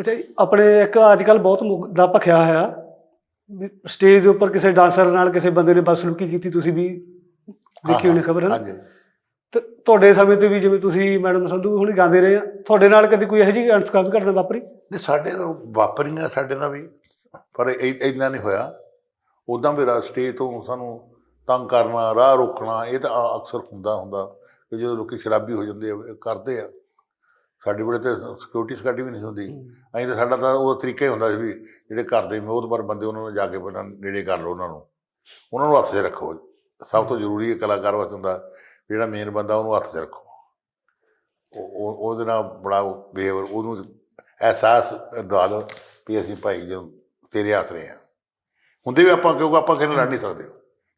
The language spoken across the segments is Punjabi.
ਅੱਛਾ ਜੀ ਆਪਣੇ ਇੱਕ ਅੱਜ ਕੱਲ ਬਹੁਤ ਮੁੱਦਾ ਭਖਿਆ ਹੋਇਆ। ਸਟੇਜ ਦੇ ਉੱਪਰ ਕਿਸੇ ਡਾਂਸਰ ਨਾਲ ਕਿਸੇ ਬੰਦੇ ਨੇ ਬਦਸਲੂਕੀ ਕੀਤੀ ਤੁਸੀਂ ਵੀ ਦੇਖੀ ਹੋਣੀ ਖਬਰ ਹੈ ਹਾਂਜੀ। ਤੇ ਤੁਹਾਡੇ ਸਮੇਂ ਤੇ ਵੀ ਜਿਵੇਂ ਤੁਸੀਂ ਮੈਡਮ ਸੰਧੂ ਹੁਣੀ ਗਾਉਂਦੇ ਰਹੇ ਆ ਤੁਹਾਡੇ ਨਾਲ ਕਦੀ ਕੋਈ ਇਹੋ ਜਿਹੀ ਅਣਸਕਾਮ ਘਟਨਾ ਵਾਪਰੀ? ਨਹੀਂ ਸਾਡੇ ਨਾਲ ਵਾਪਰੀਆਂ ਸਾਡੇ ਨਾਲ ਵੀ ਪਰ ਇੰਨਾ ਨਹੀਂ ਹੋਇਆ। ਉਦਾਂ ਵੀ ਰਾ ਸਟੇਜ ਤੋਂ ਸਾਨੂੰ ਤੰਗ ਕਰਨਾ ਰਾਹ ਰੋਕਣਾ ਇਹ ਤਾਂ ਆ- ਅਕਸਰ ਹੁੰਦਾ ਹੁੰਦਾ। ਕਿ ਜਦੋਂ ਲੋਕੀ ਸ਼ਰਾਬੀ ਹੋ ਜਾਂਦੇ ਆ ਇਹ ਕਰਦੇ ਆ। ਸਾਡੇ ਵੇਲੇ ਤੇ ਸਿਕਿਉਰਿਟੀ ਸਕਾਡੀ ਵੀ ਨਹੀਂ ਹੁੰਦੀ। ਅਸੀਂ ਤਾਂ ਸਾਡਾ ਤਾਂ ਉਹ ਤਰੀਕਾ ਹੀ ਹੁੰਦਾ ਸੀ ਵੀ ਜਿਹੜੇ ਘਰ ਦੇ ਮੋਹਤਬਰ ਬੰਦੇ ਉਹਨਾਂ ਨੂੰ ਜਾ ਕੇ ਪਹਿਲਾਂ ਨੇੜੇ ਕਰ ਲਓ ਉਹਨਾਂ ਨੂੰ। ਉਹਨਾਂ ਨੂੰ ਹੱਥ 'ਚ ਰੱਖੋ। ਸਭ ਤੋਂ ਜ਼ਰੂਰੀ ਹੈ ਕਲਾਕਾਰ ਵਾਸਤੇ ਹੁੰਦਾ ਜਿਹੜਾ ਮੇਨ ਬੰਦਾ ਉਹਨੂੰ ਹੱਥ 'ਚ ਰੱਖੋ। ਉਹ ਉਹ- ਉਹਦੇ ਨਾਲ ਬੜਾ ਬੇਵਰ ਉਹਨੂੰ ਅਹਿਸਾਸ ਦਿਵਾ ਦਿਓ ਵੀ ਅਸੀਂ ਭਾਈ ਜੋ ਤੇਰੇ ਆਸਰੇ ਆ ਹੁੰਦੇ ਵੀ ਆਪਾਂ ਕਿਉਂਕਿ ਆਪਾਂ ਕਿਸੇ ਨਾਲ ਲੜ ਨਹੀਂ ਸਕਦੇ।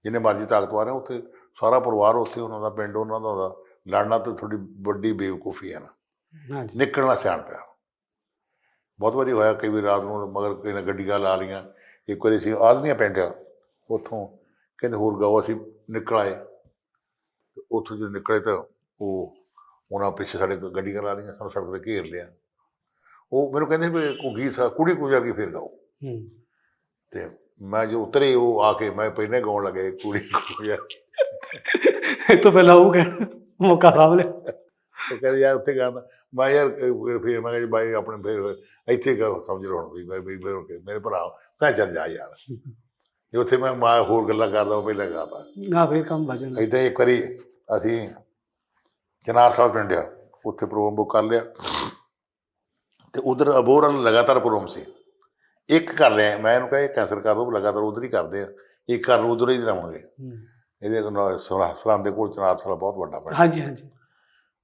ਜਿੰਨੇ ਮਰਜ਼ੀ ਤਾਕਤਵਾਰ ਆ ਉੱਥੇ ਸਾਰਾ ਪਰਿਵਾਰ ਉੱਥੇ ਉਹਨਾਂ ਦਾ ਪਿੰਡ ਉਹਨਾਂ ਦਾ। ਲੜਨਾ ਤਾਂ ਤੁਹਾਡੀ ਵੱਡੀ ਬੇਵਕੂਫੀ ਹੈ ਨਾ। ਹਾਂਜੀ। ਨਿਕਲਣਾ ਸਿਆਣ ਪਿਆ। ਬਹੁਤ ਵਾਰੀ ਹੋਇਆ ਕਈ ਵਾਰੀ ਰਾਤ ਨੂੰ ਮਗਰ ਕਿਸੇ ਨੇ ਗੱਡੀਆਂ ਲਾ ਲੀਆਂ ਇੱਕ ਵਾਰੀ ਸੀ ਆਦਮੀਆਂ ਪਿੰਡ ਆ ਉੱਥੋਂ ਕਹਿੰਦੇ ਹੋਰ ਗਾਓ ਅਸੀਂ ਨਿਕਲ ਆਏ। ਉੱਥੋਂ ਜਦੋਂ ਨਿਕਲੇ ਤਾਂ ਉਹ ਉਹਨਾਂ ਪਿੱਛੇ ਸਾਡੇ ਗੱਡੀਆਂ ਲਾ ਲਈਆਂ ਸਾਨੂੰ ਸੜਕ ਤੇ ਘੇਰ ਲਿਆ। ਉਹ ਮੈਨੂੰ ਕਹਿੰਦੇ ਵੀ ਗੀਤ ਸਾ ਕੁੜੀ ਕੁ ਜਾ ਕੇ ਫੇਰ ਗਾਓ। ਤੇ ਮੈਂ ਜੋ ਉਤਰੇ ਉਹ ਆ ਕੇ ਮੈਂ ਪਹਿਲੇ ਗਾਉਣ ਲੱਗੇ ਕੁੜੀ ਕੁ ਜਾ ਕੇ। ਇਹ ਤੋਂ ਪਹਿਲਾਂ ਉਹ ਕਹਿਣ ਮੌਕਾ ਲਿਆ। ਉਹ ਕਹਿੰਦੇ ਯਾਰ ਉੱਥੇ ਗਾਣਾ ਮੈਂ ਯਾਰ ਫਿਰ ਮੈਂ ਕਿਹਾ ਬਾਈ ਆਪਣੇ ਫਿਰ ਇੱਥੇ ਗਾ ਸਮਝ ਹੁਣ ਵੀ ਬਾਈ ਵੀ ਕੇ ਮੇਰੇ ਭਰਾ ਕਹ ਚੱਲ ਜਾ ਯਾਰ। ਜੇ ਉੱਥੇ ਮੈਂ ਮੈਂ ਹੋਰ ਗੱਲਾਂ ਕਰਦਾ ਉਹ ਪਹਿਲਾਂ ਗਾਤਾ। ਨਾ ਫਿਰ ਕੰਮ ਜਾਂਦਾ। ਇਦਾਂ ਇੱਕ ਵਾਰੀ ਅਸੀਂ ਚਨਾਰ ਸਾਹਿਬ ਪਿੰਡ ਆ ਉੱਥੇ ਪ੍ਰੋਗਰਾਮ ਬੁੱਕ ਕਰ ਲਿਆ। ਤੇ ਉਧਰ ਅਬੋਰ ਵਾਲਾ ਲਗਾਤਾਰ ਪ੍ਰੋਗਰਾਮ ਸੀ। ਇੱਕ ਕਰ ਲਿਆ ਮੈਂ ਇਹਨੂੰ ਕਹਾਂ ਕੈਂਸਲ ਕਰ ਦੋ ਲਗਾਤਾਰ ਉਧਰ ਹੀ ਕਰਦੇ ਆ। ਇੱਕ ਕਰ ਉਧਰ ਹੀ ਰਵਾਂਗੇ। ਇਹਦੇ ਕੋਲ ਸਰਾਂ ਦੇ ਕੋਲ ਚਨਾਰ ਸਾਹਿਬ ਬਹੁਤ ਵੱਡਾ ਪਿੰਡ ਹਾਂਜੀ ਹਾਂਜੀ।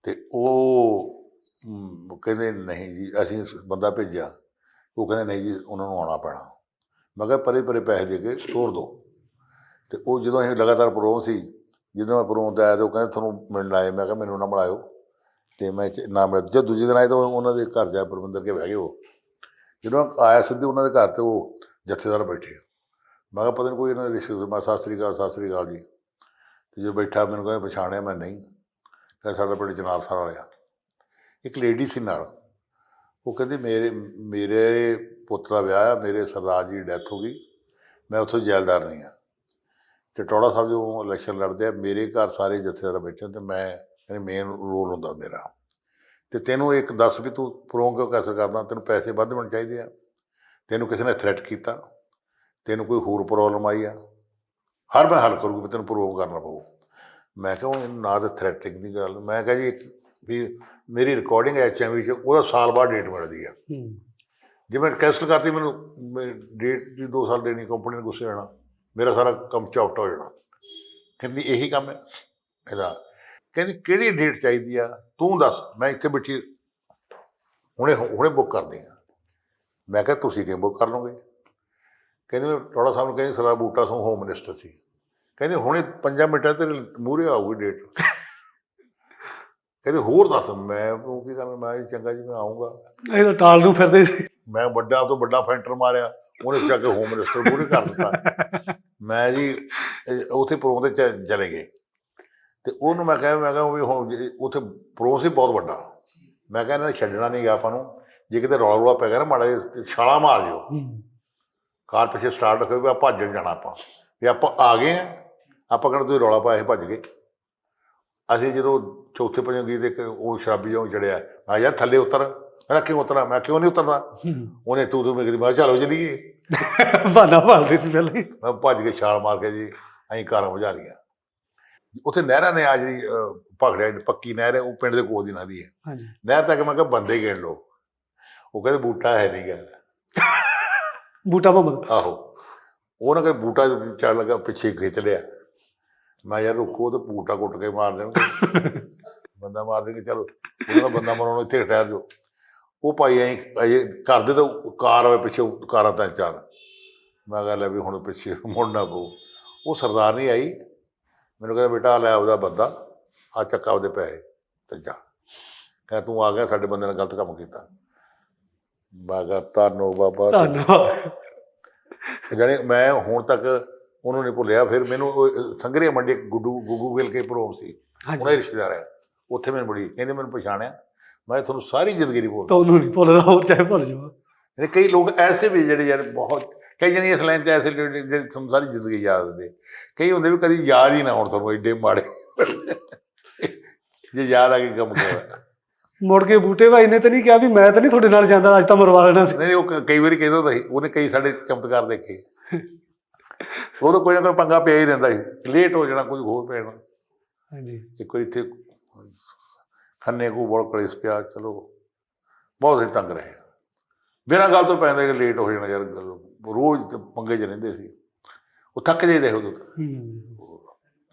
ਤੇ ਉਹ ਕਹਿੰਦੇ ਨਹੀਂ ਜੀ, ਅਸੀਂ ਬੰਦਾ ਭੇਜਿਆ। ਉਹ ਕਹਿੰਦੇ ਨਹੀਂ ਜੀ, ਉਹਨਾਂ ਨੂੰ ਆਉਣਾ ਪੈਣਾ। ਮੈਂ ਕਿਹਾ ਪਰੇ ਪਰੇ ਪੈਸੇ ਦੇ ਕੇ ਤੋਰ ਦੋ। ਤੇ ਉਹ ਜਦੋਂ ਅਸੀਂ ਲਗਾਤਾਰ ਪ੍ਰੋਗਰਾਮ ਸੀ, ਜਦੋਂ ਮੈਂ ਪ੍ਰੋਗਰਾਮ ਤੇ ਆਇਆ ਤੇ ਉਹ ਕਹਿੰਦੇ ਤੁਹਾਨੂੰ ਮਿਲਣ ਆਏ। ਮੈਂ ਕਿਹਾ ਮੈਨੂੰ ਨਾ ਮਿਲਾਇਓ। ਤੇ ਮੈਂ ਨਾ ਮਿਲ ਜਦ ਦੂਜੇ ਦਿਨ ਆਏ ਤਾਂ ਉਹਨਾਂ ਦੇ ਘਰ ਜਾ ਪਰਮਿੰਦਰ ਕੇ ਬਹਿ ਗਏ ਉਹ। ਜਦੋਂ ਮੈਂ ਆਇਆ ਸਿੱਧੇ ਉਹਨਾਂ ਦੇ ਘਰ ਤੇ ਉਹ ਜਥੇਦਾਰ ਬੈਠੇ ਮੈਂ ਕਿਹਾ ਪਤਾ ਨਹੀਂ ਕੋਈ ਇਹਨਾਂ ਦੇ ਰਿਸ਼ਤੇ ਮੈਂ ਸਤਿ ਸ੍ਰੀ ਅਕਾਲ, ਸਤਿ ਸ੍ਰੀ ਅਕਾਲ ਜੀ। ਤੇ ਜਦੋਂ ਬੈਠਾ, ਮੈਨੂੰ ਕਹਿੰਦਾ ਪਛਾਣਿਆ ਮੈਂ ਨਹੀਂ। ਸਾਡਾ ਪਿੰਡ ਜਨਾਬ ਸਾਰ ਵਾਲਿਆ। ਇੱਕ ਲੇਡੀ ਸੀ ਨਾਲ। ਉਹ ਕਹਿੰਦੀ, ਮੇਰੇ ਮੇਰੇ ਪੁੱਤ ਦਾ ਵਿਆਹ ਆ, ਮੇਰੇ ਸਰਦਾਰ ਜੀ ਦੀ ਡੈਥ ਹੋ ਗਈ। ਮੈਂ ਉੱਥੋਂ ਜੈਲਦਾਰ ਨਹੀਂ ਆ। ਤੇ ਟੋੜਾ ਸਾਹਿਬ ਜੋ ਇਲੈਕਸ਼ਨ ਲੜਦੇ ਆ, ਮੇਰੇ ਘਰ ਸਾਰੇ ਜਥੇਦਾਰ ਬੈਠੇ ਹੁੰਦੇ ਮੈਂ ਯਾਨੀ ਮੇਨ ਰੋਲ ਹੁੰਦਾ ਮੇਰਾ। ਤੇ ਤੈਨੂੰ ਇੱਕ ਦੱਸ ਵੀ ਤੂੰ ਪ੍ਰੋਂ ਕਿਉਂ ਕੈਸਰ ਕਰਦਾ? ਤੈਨੂੰ ਪੈਸੇ ਵੱਧ ਮਿਲਣੇ ਚਾਹੀਦੇ ਆ। ਤੈਨੂੰ ਕਿਸੇ ਨੇ ਥ੍ਰੈਟ ਕੀਤਾ। ਤੈਨੂੰ ਕੋਈ ਹੋਰ ਪ੍ਰੋਬਲਮ ਆਈ ਆ। ਹਰ ਮੈਂ ਹੱਲ ਕਰੂੰਗਾ ਵੀ ਤੈਨੂੰ ਪ੍ਰੋਗਰਾਮ ਕਰਨਾ ਪਊ। ਮੈਂ ਕਿਹਾ ਉਹ ਨਾ ਤਾਂ ਥ੍ਰੈਟਿੰਗ ਦੀ ਗੱਲ ਮੈਂ ਕਿਹਾ ਜੀ ਇੱਕ ਵੀ ਮੇਰੀ ਰਿਕਾਰਡਿੰਗ ਐਚਐਮਵੀ ਚ ਉਹਦਾ ਸਾਲ ਬਾਅਦ ਡੇਟ ਮਿਲਦੀ ਆ। ਜੇ ਮੈਂ ਕੈਂਸਲ ਕਰਤੀ ਮੈਨੂੰ ਡੇਟ ਦੀ 2 ਸਾਲ ਦੇਣੀ ਕੰਪਨੀ ਨੇ ਗੁੱਸੇ ਹੋਣਾ ਮੇਰਾ ਸਾਰਾ ਕੰਮ ਚੌਪਟ ਹੋ ਜਾਣਾ। ਕਹਿੰਦੀ ਇਹੀ ਕੰਮ ਹੈ ਇਹਦਾ। ਕਹਿੰਦੀ ਕਿਹੜੀ ਡੇਟ ਚਾਹੀਦੀ ਆ? ਤੂੰ ਦੱਸ ਮੈਂ ਇੱਥੇ ਬੈਠੀ ਹੁਣੇ ਹੁਣੇ ਬੁੱਕ ਕਰਦੀ ਆ। ਮੈਂ ਕਿਹਾ ਤੁਸੀਂ ਕਿਵੇਂ ਬੁੱਕ ਕਰ ਲਓਗੇ? ਕਹਿੰਦੇ ਮੈਂ ਟੋੜਾ ਸਾਹਿਬ ਨੂੰ ਕਹਿੰਦੀ ਸਲਾ ਬੂਟਾ ਸਿੰਘ ਹੋਮ ਮਿਨਿਸਟਰ ਸੀ। ਕਹਿੰਦੇ ਹੁਣੇ 5 ਮਿੰਟਾਂ ਤੇ ਮੂਹਰੇ ਆਊਗੀ ਡੇਟ ਕਹਿੰਦੇ ਹੋਰ ਦੱਸ ਮੈਂ ਉਹ ਕੀ ਕਰਨਾ? ਮੈਂ ਚੰਗਾ ਜੀ ਮੈਂ ਆਉਂਗਾ ਇਹ ਤਾਂ ਟਾਲ ਨੂੰ ਫਿਰਦੇ ਸੀ। ਮੈਂ ਵੱਡਾ ਤੋਂ ਵੱਡਾ ਫੈਂਟਰ ਮਾਰਿਆ ਉਹਨੇ ਚੱਕ ਕੇ ਹੋਮ ਮਿਨਿਸਟਰ ਪੂਰੇ ਕਰ ਦਿੱਤਾ। ਮੈਂ ਜੀ ਉੱਥੇ ਪ੍ਰੋ ਤੇ ਚਲੇ ਗਏ। ਤੇ ਉਹਨੂੰ ਮੈਂ ਕਿਹਾ ਮੈਂ ਕਿਹਾ ਵੀ ਹੁਣ ਜੇ ਉੱਥੇ ਪ੍ਰੋ ਸੀ ਬਹੁਤ ਵੱਡਾ। ਮੈਂ ਕਿਹਾ ਇਹਨਾਂ ਨੇ ਛੱਡਣਾ ਨਹੀਂ ਗਾ ਆਪਾਂ ਨੂੰ। ਜੇ ਕਿਤੇ ਰੌਲਾ ਰੌਲਾ ਪੈ ਗਿਆ ਨਾ ਮਾੜਾ ਛਾਲਾ ਮਾਰ ਹੂੰ। ਕਾਰ ਪਿੱਛੇ ਸਟਾਰਟ ਰੱਖੋ ਵੀ ਆ ਭੱਜਣ ਜਾਣਾ ਆਪਾਂ। ਵੀ ਆਪਾਂ ਆ ਗਏ ਆ। ਆਪਾਂ ਕਹਿੰਦੇ ਤੁਸੀਂ ਰੌਲਾ ਪਾਇਆ ਸੀ ਭੱਜ ਗਏ। ਅਸੀਂ ਜਦੋਂ ਚੌਥੇ ਪੰਜਵੇਂ ਗੀਤ ਇੱਕ ਉਹ ਸ਼ਰਾਬੀ ਜਿਹਾ ਚੜਿਆ ਮੈਂ ਯਾਰ ਥੱਲੇ ਉਤਰ। ਕਹਿੰਦਾ ਕਿਉਂ ਉਤਰਾਂ? ਮੈਂ ਕਿਉਂ ਨਹੀਂ ਉਤਰਦਾ? ਉਹਨੇ ਤੂੰ ਤੂੰ ਮੈਂ ਕਿਹਾ ਮੈਂ ਕਿਹਾ ਚਲੋ ਚਲੀਏ। ਬਾਨਾ ਭਾਲਦੇ ਸੀ ਪਹਿਲਾਂ ਮੈਂ ਭੱਜ ਕੇ ਛਾਲ ਮਾਰ ਕੇ ਜੀ ਅਸੀਂ ਕਾਰਾਂ ਵਜਾ ਲਈਆਂ। ਉੱਥੇ ਨਹਿਰਾਂ ਨੇ ਆ ਜਿਹੜੀ ਜਿਹੜੀ ਪੱਕੀ ਨਹਿਰ ਹੈ ਉਹ ਪਿੰਡ ਦੇ ਕੋਲ ਦੀ ਨਦੀ ਹੈ। ਹਾਂਜੀ। ਨਹਿਰ ਤੱਕ ਮੈਂ ਕਿਹਾ ਬੰਦੇ ਗਿਣ ਲਓ। ਉਹ ਕਹਿੰਦੇ ਬੂਟਾ ਹੈ ਨਹੀਂ ਗਾ। ਬੂਟਾ ਮੁਹੰਮਦ। ਆਹੋ। ਉਹ ਨਾ ਕਿ ਬੂਟਾ ਚੜ ਲੱਗਾ ਪਿੱਛੇ ਖਿੱਚ ਲਿਆ। ਮੈਂ ਯਾਰ ਰੁਕੋ ਤੇ ਬੂਟਾ ਕੁੱਟ ਕੇ ਮਾਰ ਦੇਣਗੇ। ਬੰਦਾ ਮਾਰ ਦੇਣਗੇ ਚਲੋ। ਉਹਨਾਂ ਬੰਦਾ ਮਰਾਉਣ ਇੱਥੇ ਠਹਿਰ ਜੋ ਉਹ ਭਾਈ ਐਂ ਕਰਦੇ ਤਾਂ ਕਾਰ ਹੋਏ ਪਿੱਛੇ ਕਾਰਾਂ ਤਾਂ ਚਾਰ ਮੈਂ ਕਿਹਾ ਲੈ ਵੀ ਹੁਣ ਪਿੱਛੇ ਮੁੜਨਾ ਪਊ। ਉਹ ਸਰਦਾਰ ਨਹੀਂ ਆਈ। ਮੈਨੂੰ ਕਹਿੰਦਾ ਬੇਟਾ ਲੈ ਉਹਦਾ ਬੰਦਾ ਆ ਚੱਕਾ ਉਹਦੇ ਪੈਸੇ ਤੇ ਜਾ। ਕਹਿੰਦਾ ਤੂੰ ਆ ਗਿਆ ਸਾਡੇ ਬੰਦੇ ਨੇ ਗਲਤ ਕੰਮ ਕੀਤਾ। ਕਿਹਾ ਧੰਨੋ ਬਾਬਾ। ਧੰਨਵਾਦ। ਜਾਣੀ ਮੈਂ ਹੁਣ ਤੱਕ ਉਹਨੂੰ ਨਹੀਂ ਭੁੱਲਿਆ ਫਿਰ ਮੈਨੂੰ ਸੰਗਰੇ ਮੰਡੀ ਗੁੱਡੂ ਗੁੱਗੂ ਗਿਲ ਕੇ ਪ੍ਰੋਗਰਾਮ ਸੀ। ਉਹਨਾਂ ਦੇ ਰਿਸ਼ਤੇਦਾਰ ਹੈ। ਉੱਥੇ ਮੈਨੂੰ ਬੜੀ ਕਹਿੰਦੇ ਮੈਨੂੰ ਪਛਾਣਿਆ। ਮੈਂ ਤੁਹਾਨੂੰ ਸਾਰੀ ਜ਼ਿੰਦਗੀ ਨਹੀਂ ਭੁੱਲਦਾ? ਤੁਹਾਨੂੰ ਨਹੀਂ ਭੁੱਲਦਾ ਹੋਰ ਚਾਹੇ ਭੁੱਲ ਜਾਓ। ਯਾਨੀ ਕਈ ਲੋਕ ਐਸੇ ਵੀ ਜਿਹੜੇ ਯਾਰ ਬਹੁਤ ਕਈ ਜਣੇ ਇਸ ਲਾਈਨ ਤੇ ਐਸੇ ਨੇ ਜਿਹੜੇ ਤੁਹਾਨੂੰ ਸਾਰੀ ਜ਼ਿੰਦਗੀ ਯਾਦ ਹੁੰਦੇ ਕਈ ਹੁੰਦੇ ਵੀ ਕਦੀ ਯਾਦ ਹੀ ਨਾ ਹੋਣ ਤੁਹਾਨੂੰ ਏਡੇ ਮਾੜੇ। ਜੇ ਯਾਦ ਆ ਕੇ ਕੰਮ ਕਰਿਆ ਮੁੜ ਕੇ ਬੂਟੇ ਭਾਈ ਨੇ ਤਾਂ ਨਹੀਂ ਕਿਹਾ ਵੀ ਮੈਂ ਤਾਂ ਨਹੀਂ ਤੁਹਾਡੇ ਨਾਲ ਜਾਂਦਾ ਅੱਜ ਤਾਂ ਮਰਵਾ ਦੇਣਾ ਸੀ। ਨਹੀਂ ਉਹ ਕਈ ਵਾਰੀ ਕਹਿੰਦਾ ਹੁੰਦਾ ਸੀ ਉਹਨੇ ਕਈ ਸਾਡੇ ਚਮਤਕਾਰ ਦੇਖੇ। ਉਹ ਤਾਂ ਕੋਈ ਨਾ ਕੋਈ ਪੰਗਾ ਪਿਆ ਹੀ ਰਹਿੰਦਾ ਸੀ। ਲੇਟ ਹੋ ਜਾਣਾ ਕੁਝ ਹੋਰ ਪੈਣਾ ਹਾਂਜੀ। ਇੱਕ ਵਾਰੀ ਇੱਥੇ ਖੰਨੇ ਕੋ ਬੜ ਕਲੇਸ ਪਿਆ ਚਲੋ। ਬਹੁਤ ਹੀ ਤੰਗ ਰਹੇ ਬਿਨਾਂ ਗੱਲ ਤੋਂ ਪੈਂਦਾ ਕਿ ਲੇਟ ਹੋ ਜਾਣਾ ਯਾਰ ਰੋਜ਼ ਤੇ ਪੰਗੇ ਚ ਰਹਿੰਦੇ ਸੀ। ਉਹ ਥੱਕ ਜਾਈਦੇ ਉਦੋਂ